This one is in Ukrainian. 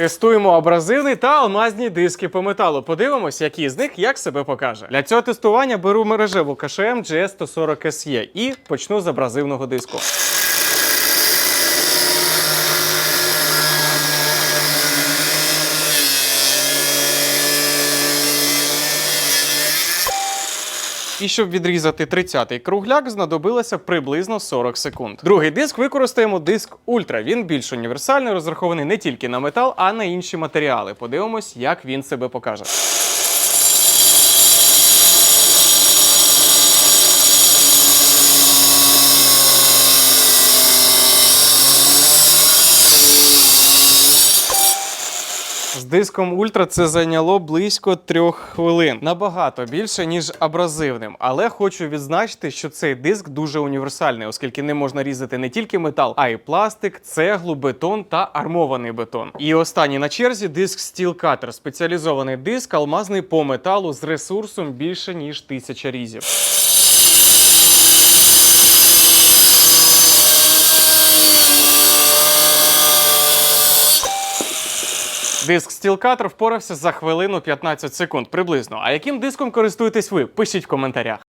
Тестуємо абразивний та алмазні диски по металу. Подивимось, який з них як себе покаже. Для цього тестування беру мережеву КШМ GS140SE і почну з абразивного диску. І щоб відрізати 30-й кругляк, знадобилося приблизно 40 секунд. Другий диск використаємо диск Ультра. Він більш універсальний, розрахований не тільки на метал, а на інші матеріали. Подивимось, як він себе покаже. З диском Ультра це зайняло близько трьох хвилин. Набагато більше, ніж абразивним. Але хочу відзначити, що цей диск дуже універсальний, оскільки не можна різати не тільки метал, а й пластик, цеглу, бетон та армований бетон. І останній на черзі диск Steel Cutter. спеціалізований диск, алмазний по металу з ресурсом більше ніж тисяча різів. Диск Steel впорався за хвилину 15 секунд приблизно. А яким диском користуєтесь ви? Пишіть в коментарях.